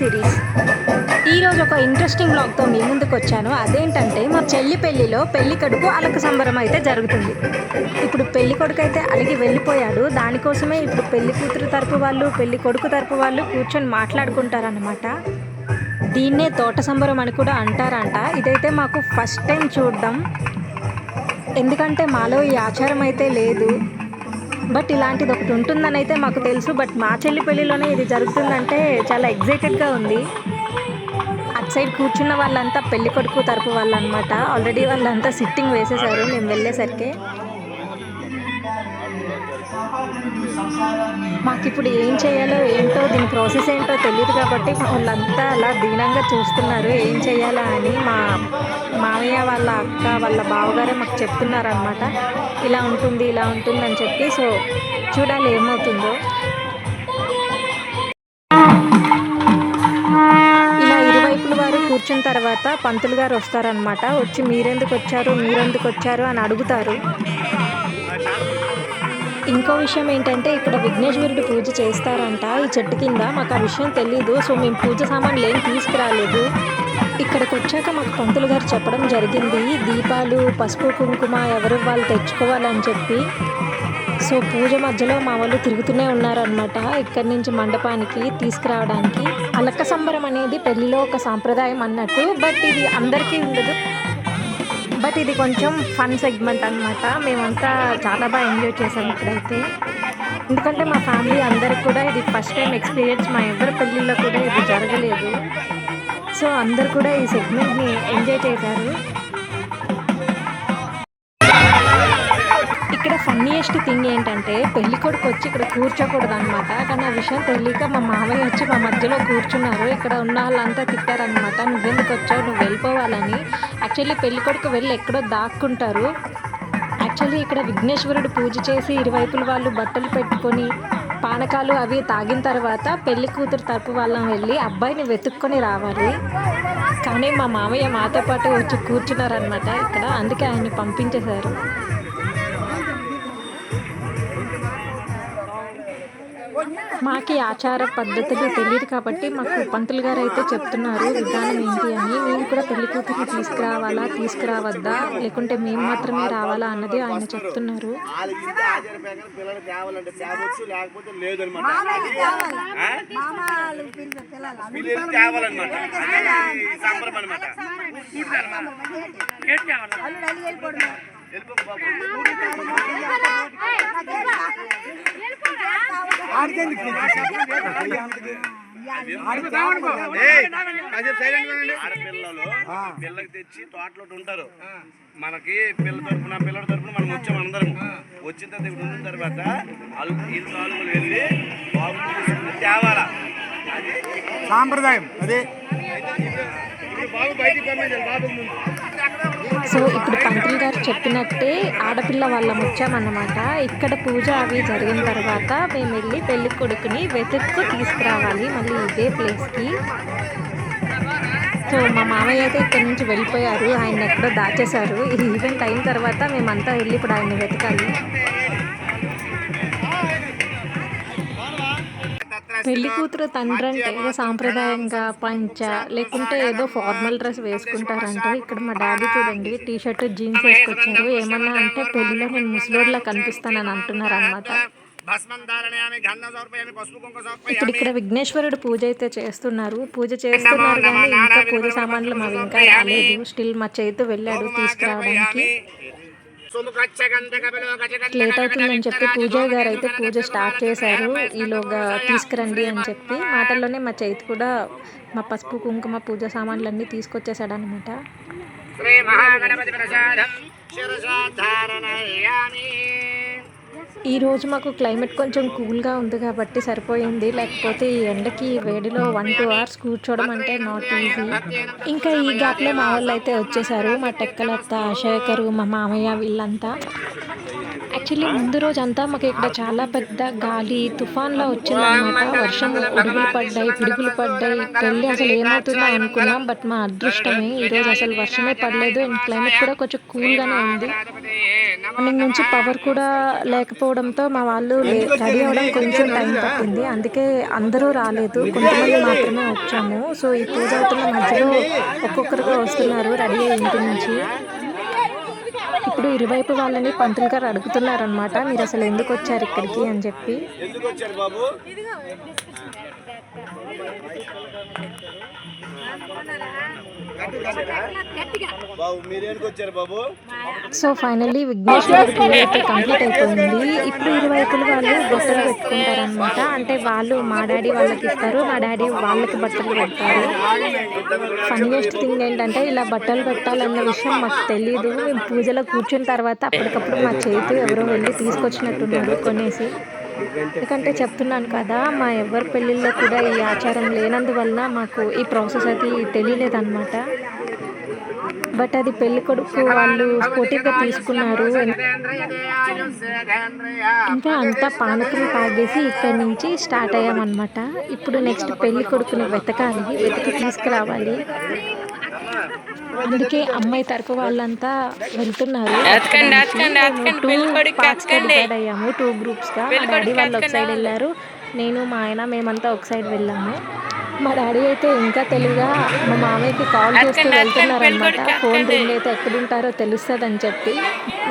Series. ఈరోజు ఒక interesting బ్లాగ్తో మీ ముందుకు వచ్చాను. అదేంటంటే మా చెల్లి పెళ్ళిలో పెళ్ళి కొడుకు అలక సంబరం అయితే జరుగుతుంది. ఇప్పుడు పెళ్ళి కొడుకు అయితే అలిగి వెళ్ళిపోయాడు. దానికోసమే ఇప్పుడు పెళ్ళి కూతురు తరపు వాళ్ళు పెళ్ళి కొడుకు తరపు వాళ్ళు కూర్చొని మాట్లాడుకుంటారనమాట దీన్నే తోట సంబరం అని కూడా అంటారంట. ఇదైతే మాకు ఫస్ట్ టైం చూడడం. ఎందుకంటే మాలో ఈ ఆచారం అయితే లేదు. బట్ ఇలాంటిది ఒకటి ఉంటుందని అయితే మాకు తెలుసు. బట్ మా చెల్లి పెళ్ళిలోనే ఇది జరుగుతుందంటే చాలా ఎగ్జైటెడ్గా ఉంది. అటు సైడ్ కూర్చున్న వాళ్ళంతా పెళ్ళి కొడుకు తరపు వాళ్ళు అనమాట ఆల్రెడీ వాళ్ళంతా సిట్టింగ్ వేసేసారు. మేము వెళ్ళేసరికి. మాకు ఇప్పుడు ఏం చేయాలో ఏంటో దీని ప్రాసెస్ ఏంటో తెలియదు కాబట్టి వాళ్ళంతా అలా దీనంగా చూస్తున్నారు. ఏం చేయాలా అని మా మామయ్య వాళ్ళ అక్క వాళ్ళ బావగారే మాకు చెప్తున్నారనమాట ఇలా ఉంటుంది ఇలా ఉంటుంది అని చెప్పి. సో చూడాలి ఏమవుతుందో. ఇలా కూర్చున్న తర్వాత పంతులు గారు వస్తారనమాట వచ్చి మీరెందుకు వచ్చారు? మీరెందుకు వచ్చారు? అని అడుగుతారు. ఇంకో విషయం ఏంటంటే ఇక్కడ విఘ్నేశ్వరుడు పూజ చేస్తారంట. ఈ చెట్టు కింద మాకు ఆ విషయం తెలీదు. సో మేము పూజ సామాన్లు ఏం తీసుకురాలేదు. ఇక్కడికి వచ్చాక మాకు పంతులు గారు చెప్పడం జరిగింది. దీపాలు పసుపు కుంకుమ ఎవరు వాళ్ళు తెచ్చుకోవాలని చెప్పి. సో పూజ మధ్యలో మా వాళ్ళు తిరుగుతూనే ఉన్నారనమాట ఇక్కడి నుంచి మండపానికి తీసుకురావడానికి. అలక్క సంబరం అనేది పెళ్ళిలో ఒక సాంప్రదాయం అన్నట్టు. బట్ ఇది అందరికీ ఉండదు. బట్ ఇది కొంచెం ఫన్ సెగ్మెంట్ అనమాట మేమంతా చాలా బాగా ఎంజాయ్ చేసాం ఇక్కడైతే. ఎందుకంటే మా ఫ్యామిలీ అందరికి కూడా ఇది ఫస్ట్ టైం ఎక్స్పీరియన్స్. మా ఎవరి పెళ్ళిళ్ళలో కూడా ఇది జరగలేదు. సో అందరు కూడా ఈ సెగ్మెంట్ని ఎంజాయ్ చేశారు. ఇక్కడ ఫన్నీయెస్ట్ థింగ్ ఏంటంటే పెళ్ళి కొడుకు వచ్చి ఇక్కడ కూర్చోకూడదు అనమాట కానీ ఆ విషయం తెలియక మా మామయ్య వచ్చి మా మధ్యలో కూర్చున్నారు. ఇక్కడ ఉన్న వాళ్ళంతా తిట్టారనమాట నువ్వెందుకు వచ్చావు? నువ్వు వెళ్ళిపోవాలని. యాక్చువల్లీ పెళ్ళి కొడుకు వెళ్ళి ఎక్కడో దాక్కుంటారు. యాక్చువల్లీ ఇక్కడ విఘ్నేశ్వరుడు పూజ చేసి ఇరువైపుల వాళ్ళు బట్టలు పెట్టుకొని పానకాలు అవి తాగిన తర్వాత పెళ్ళి కూతురు తరపు వాళ్ళం వెళ్ళి అబ్బాయిని వెతుక్కొని రావాలి. కానీ మా మామయ్య మాతో పాటు వచ్చి కూర్చున్నారనమాట ఇక్కడ. అందుకే ఆయన్ని పంపించేశారు. మాకు ఆచార పద్ధతులు తెలియదు కాబట్టి మాకు పంతులు గారు అయితే చెప్తున్నారు విధానం ఏంటి అని మేము కూడా పెళ్ళి కూతురికి తీసుకురావాలా తీసుకురావద్దా లేకుంటే మేము మాత్రమే రావాలా అన్నది ఆయన చెప్తున్నారు లేదనమాట ఆడపిల్లలు పిల్లకి తెచ్చి తోటలో ఉంటారు. మనకి పిల్ల తరపున పిల్లల తరపున మనం వచ్చాం అందరం వచ్చిన తర్వాత ఇక్కడ ఉన్న తర్వాత వాళ్ళు వీళ్ళు బాబు తేవాలా? సాంప్రదాయం అదే. ఇప్పుడు బాబు బయటికి పంపించాలి బాబు ముందు. సో ఇప్పుడు పంతులు గారు చెప్పినట్టే ఆడపిల్ల వాళ్ళం వచ్చామన్నమాట ఇక్కడ పూజ అవి జరిగిన తర్వాత మేము వెళ్ళి పెళ్ళి కొడుకుని వెతుక్కు తీసుకురావాలి మళ్ళీ ఇదే ప్లేస్కి. సో మా మామయ్య అయితే ఇక్కడ నుంచి వెళ్ళిపోయారు. ఆయన ఎక్కడో దాచేశారు. ఈ ఈవెంట్ అయిన తర్వాత మేమంతా వెళ్ళి ఇప్పుడు ఆయన్ని వెతకాలి. పెళ్ళి కూతురు తండ్రి అంటే ఏదో సాంప్రదాయంగా పంచ లేకుంటే ఏదో ఫార్మల్ డ్రెస్ వేసుకుంటారంటే. ఇక్కడ మా డాడీ చూడండి టీ షర్ట్ జీన్స్ వేసుకొచ్చారు. ఏమన్నా అంటే పెళ్ళిలో నేను ముసలోడ్లా కనిపిస్తానని అంటున్నారు అనమాట ఇప్పుడు ఇక్కడ విఘ్నేశ్వరుడు పూజ అయితే చేస్తున్నారు. పూజ చేస్తున్నారు కానీ ఇంకా పూజ సామాన్లు మావి ఇంకా రాలేదు. స్టిల్ మా చేతితో వెళ్ళాడు తీసుకురావడానికి. లేట్ అవుతుందని చెప్పి పూజారి గారు అయితే పూజ స్టార్ట్ చేశారు. ఈలోగా తీసుకురండి అని చెప్పి మాటల్లోనే మా చేతి కూడా మా పసుపు కుంకుమ పూజ సామాన్లన్నీ తీసుకొచ్చేసాడు అనమాట శ్రీ మహాగణపతి ప్రసాదం ఈరోజు ఈ రోజు మాకు క్లైమేట్ కొంచెం కూల్గా ఉంది కాబట్టి సరిపోయింది. లేకపోతే ఈ ఎండకి వేడిలో వన్ టూ అవర్స్ కూర్చోవడం అంటే నాట్ ఈజీ ఇంకా ఈ గ్యాప్లో మా వాళ్ళు అయితే వచ్చేసారు. మా టెక్కలత్త శేఖరు మా మామయ్య వీళ్ళంతా. యాక్చువల్లీ ముందు రోజు అంతా మాకు ఇక్కడ చాలా పెద్ద గాలి తుఫాన్లా వచ్చిందనమాట వర్షం ఉడుగులు పడ్డాయి పిడుగులు పడ్డాయి. పెళ్ళి అసలు ఏమవుతుందో అనుకున్నాం బట్ మా అదృష్టమే. ఈరోజు అసలు వర్షమే పడలేదు. అండ్ క్లైమేట్ కూడా కొంచెం కూల్గానే ఉంది. మార్నింగ్ నుంచి పవర్ కూడా లేకపోవడంతో మా వాళ్ళు రెడీ అవ్వడం కొంచెం టైం పట్టింది. అందుకే అందరూ రాలేదు. కొంతమంది మాత్రమే వచ్చాము. సో ఈ పూజ అవుతున్న మధ్యలో ఒక్కొక్కరుగా వస్తున్నారు రెడీ అయ్యి ఇంటి నుంచి. ఇప్పుడు ఇరువైపు వాళ్ళని పంతులు గారు అడుగుతున్నారనమాట మీరు అసలు ఎందుకు వచ్చారు ఇక్కడికి అని చెప్పి. ఎందుకు వచ్చారు బాబు? సో ఫైనల్లీ విఘ్నేశ్వర అయితే కంప్లీట్ అయిపోయింది. ఇప్పుడు ఇరువైపులు వాళ్ళు బట్టలు పెట్టుకుంటారనమాట అంటే వాళ్ళు మా డాడీ వాళ్ళకి ఇస్తారు మా డాడీ వాళ్ళకి బట్టలు పెడతారు. ఫన్నీయెస్ట్ థింగ్ ఏంటంటే ఇలా బట్టలు పెట్టాలన్న విషయం మాకు తెలియదు మేము పూజలో కూర్చున్న తర్వాత అప్పటికప్పుడు మా చేతి ఎవరో వెళ్ళి తీసుకొచ్చినట్టున్నారు కొనేసి. ఎందుకంటే చెప్తున్నాను కదా మా ఎవరి పెళ్ళిళ్ళలో కూడా ఈ ఆచారం లేనందువలన మాకు ఈ ప్రాసెస్ అది తెలియలేదన్నమాట. బట్ అది పెళ్ళి కొడుకు వాళ్ళు స్పోర్టివ్గా తీసుకున్నారు. ఇంకా అంతా పానకం తాగేసి ఇక్కడి నుంచి స్టార్ట్ అయ్యామన్నమాట. ఇప్పుడు నెక్స్ట్ పెళ్ళి కొడుకుని వెతకాలి వెతికి తీసుకురావాలి. అందుకే అమ్మాయి తరపు వాళ్ళంతా వెళ్తున్నారు. అయ్యాము టూ గ్రూప్స్గా. మా డాడీ వాళ్ళు ఒక సైడ్ వెళ్ళారు నేను మా ఆయన మేమంతా ఒక సైడ్ వెళ్ళాము. మా డాడీ అయితే ఇంకా తెలివిగా మా మామయ్యకి కాల్ చేస్తూ వెళ్తున్నారనమాట ఫోన్ రింగ్ అయితే ఎక్కడుంటారో తెలుస్తుంది అని చెప్పి.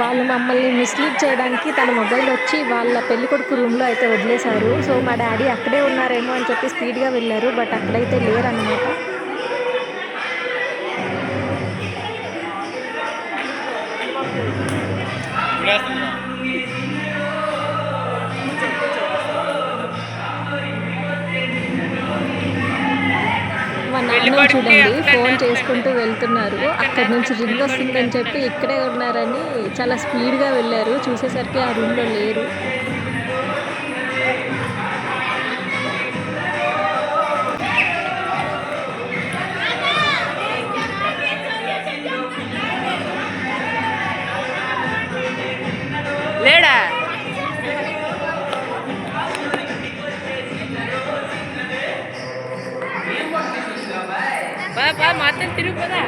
వాళ్ళు మమ్మల్ని మిస్లీడ్ చేయడానికి తన మొబైల్ వచ్చి వాళ్ళ పెళ్ళి కొడుకు రూమ్లో అయితే వదిలేశారు. సో మా డాడీ అక్కడే ఉన్నారేమో అని చెప్పి స్పీడ్గా వెళ్ళారు బట్ అక్కడైతే లేరన్నమాట. మా నాన్న చూడండి ఫోన్ చేసుకుంటూ వెళ్తున్నారు. అక్కడి నుంచి రింగ్ వస్తుందని చెప్పి ఇక్కడే ఉన్నారని చాలా స్పీడ్గా వెళ్ళారు. చూసేసరికి ఆ రూమ్లో లేరు. బాబా మాత్రం తిరుగు కదా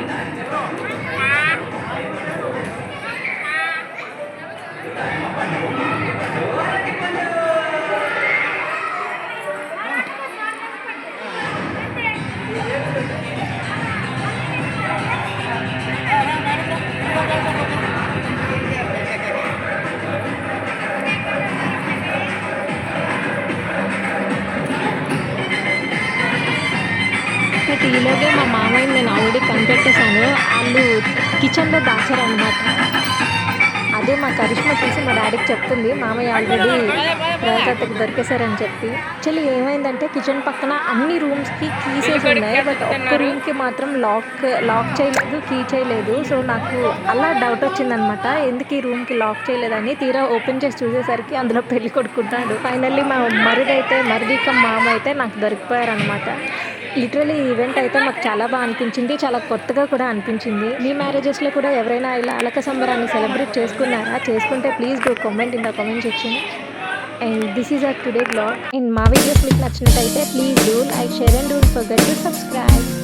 బట్ ఈలోగే మా మామయ్యని నేను ఆల్రెడీ కనిపెట్టేశాను. వాళ్ళు కిచెన్లో దాచారనమాట అదే మా కరిష్మా చూసి మా డాడీకి చెప్తుంది. మామయ్య ఆల్రెడీ రాజాతకు దొరికేశారని చెప్పి. యాక్చువల్లీ ఏమైందంటే కిచెన్ పక్కన అన్ని రూమ్స్కి కీస్ వేసి ఉన్నాయి. బట్ ఒక్క రూమ్కి మాత్రం లాక్ లాక్ చేయలేదు కీ చేయలేదు. సో నాకు అలా డౌట్ వచ్చిందనమాట ఎందుకు ఈ రూమ్కి లాక్ చేయలేదని తీరా ఓపెన్ చేసి చూసేసరికి అందులో పెళ్ళి కొడుకుంటాడు ఫైనల్లీ మా మరిదైతే మరిదిక మామ అయితే నాకు దొరికిపోయారనమాట లిటరలీ ఈవెంట్ అయితే మాకు చాలా బాగా అనిపించింది. చాలా కొత్తగా కూడా అనిపించింది. మీ మ్యారేజెస్లో కూడా ఎవరైనా ఇలా అలక సంబరాన్ని సెలబ్రేట్ చేసుకున్నారా? చేసుకుంటే please do comment in the comment section and this is our today blog and మా వీడియోస్ మీకు నచ్చినట్టయితే please do like share and do forget to subscribe